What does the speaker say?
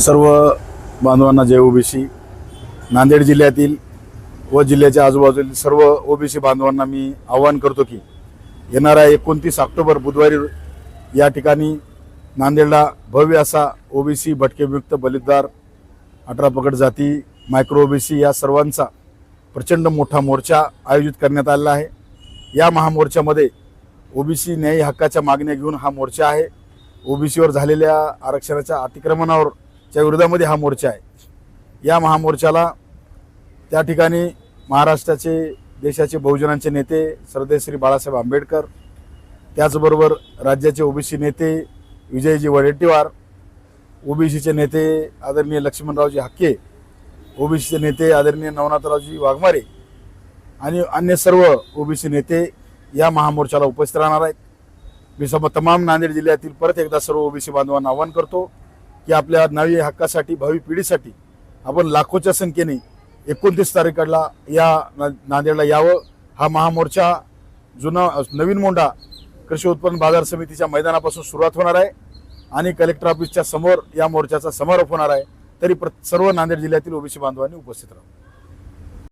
सर्व बांधवांना जय ओबीसी. नांदेड जिल्ह्यातील व जिल्ह्याच्या आजूबाजूतील सर्व ओबीसी बांधवांना मी आवाहन करतो की येणाऱ्या एकोणतीस ऑक्टोबर बुधवारी या ठिकाणी नांदेडला भव्य असा ओबीसी भटकेमुक्त बलिदार अठरा पकड जाती मायक्रो ओबीसी या सर्वांचा प्रचंड मोठा मोर्चा आयोजित करण्यात आलेला आहे. या महामोर्चामध्ये ओबीसी न्यायी हक्काच्या मागण्या घेऊन हा मोर्चा आहे. ओबीसीवर झालेल्या आरक्षणाच्या अतिक्रमणावर च्या विरोधामध्ये हा मोर्चा आहे. या महामोर्चाला त्या ठिकाणी महाराष्ट्राचे देशाचे बहुजनांचे नेते श्रद्धे श्री बाळासाहेब आंबेडकर त्याचबरोबर राज्याचे ओबीसी नेते विजयजी वडेट्टीवार ओबीसीचे नेते आदरणीय लक्ष्मणरावजी हक्के ओबीसीचे नेते आदरणीय नवनाथरावजी वाघमारे आणि अन्य सर्व ओबीसी नेते या महामोर्चाला उपस्थित राहणार आहेत. मी सम तमाम नांदेड जिल्ह्यातील परत एकदा सर्व ओबीसी बांधवांना आवाहन करतो की आपल्या नवी हक्कासाठी भावी पिढीसाठी आपण लाखोच्या संख्येने एकोणतीस तारखेला या ना- नांदेडला यावं. हा महामोर्चा जुना नवीन मोंडा कृषी उत्पन्न बाजार समितीच्या मैदानापासून सुरुवात होणार आहे आणि कलेक्टर ऑफिसच्या समोर या मोर्चाचा समारोप होणार आहे. तरी प्र सर्व नांदेड जिल्ह्यातील ओबीसी बांधवांनी उपस्थित राहू